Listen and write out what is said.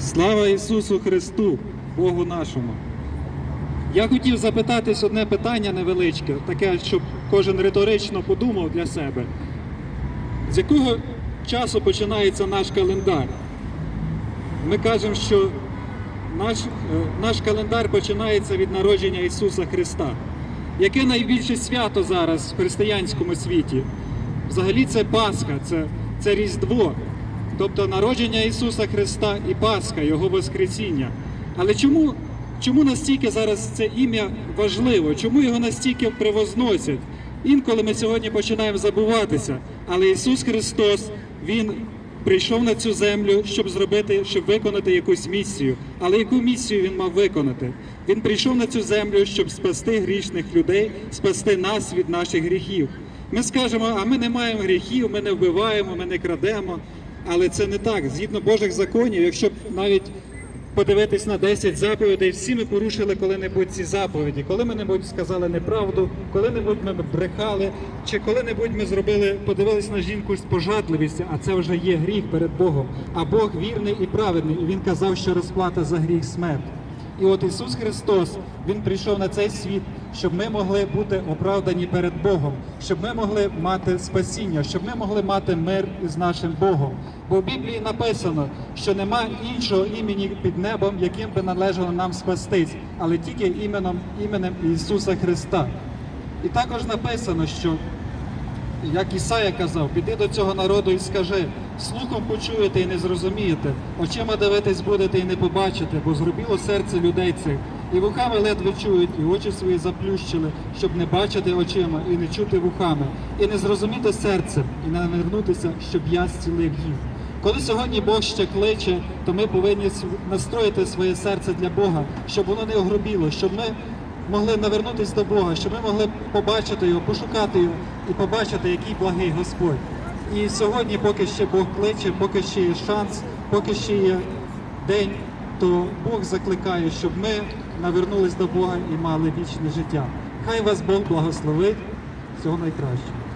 Слава Ісусу Христу, Богу нашому. Я хотів запитатись одне питання невеличке, таке, щоб кожен риторично подумав для себе. З якого часу починається наш календар? Ми кажемо, що наш, е, наш календар починається від народження Ісуса Христа. Яке найбільше свято зараз в християнському світі? Взагалі це Пасха, це, це Різдво, тобто народження Ісуса Христа і Пасха, Його Воскресіння. Але чому, чому настільки зараз це ім'я важливо? Чому його настільки превозносять? Інколи ми сьогодні починаємо забуватися, але Ісус Христос, Він прийшов на цю землю, щоб зробити, щоб виконати якусь місію. Але яку місію він мав виконати? Він прийшов на цю землю, щоб спасти грішних людей, спасти нас від наших гріхів. Ми скажемо, а ми не маємо гріхів, ми не вбиваємо, ми не крадемо. Але це не так. Згідно Божих законів, якщо навіть подивитись на 10 заповідей, всі ми порушили коли-небудь ці заповіді. Коли-небудь сказали неправду, коли-небудь ми брехали, чи коли-небудь ми зробили, подивились на жінку з пожадливістю, а це вже є гріх перед Богом. А Бог вірний і праведний. І Він казав, що розплата за гріх смерть. І от Ісус Христос, Він прийшов на цей світ, щоб ми могли бути оправдані перед Богом, щоб ми могли мати спасіння, щоб ми могли мати мир із нашим Богом. Бо в Біблії написано, що нема іншого імені під небом, яким би належало нам спастись, але тільки іменем, іменем Ісуса Христа. І також написано, що як Ісая казав, піди до цього народу і скажи, слухом почуєте і не зрозумієте, очима дивитись будете і не побачите, бо зробило серце людей цих, і вухами ледве чують, і очі свої заплющили, щоб не бачити очима і не чути вухами, і не зрозуміти серцем, і не навернутися, щоб я зцілив їх. Коли сьогодні Бог ще кличе, то ми повинні настроїти своє серце для Бога, щоб воно не огробіло, щоб ми могли навернутися до Бога, щоб ми могли побачити його, пошукати його і побачити, який благий Господь. І сьогодні, поки ще Бог кличе, поки ще є шанс, поки ще є день, то Бог закликає, щоб ми навернулись до Бога і мали вічне життя. Хай вас Бог благословить. Всього найкращого.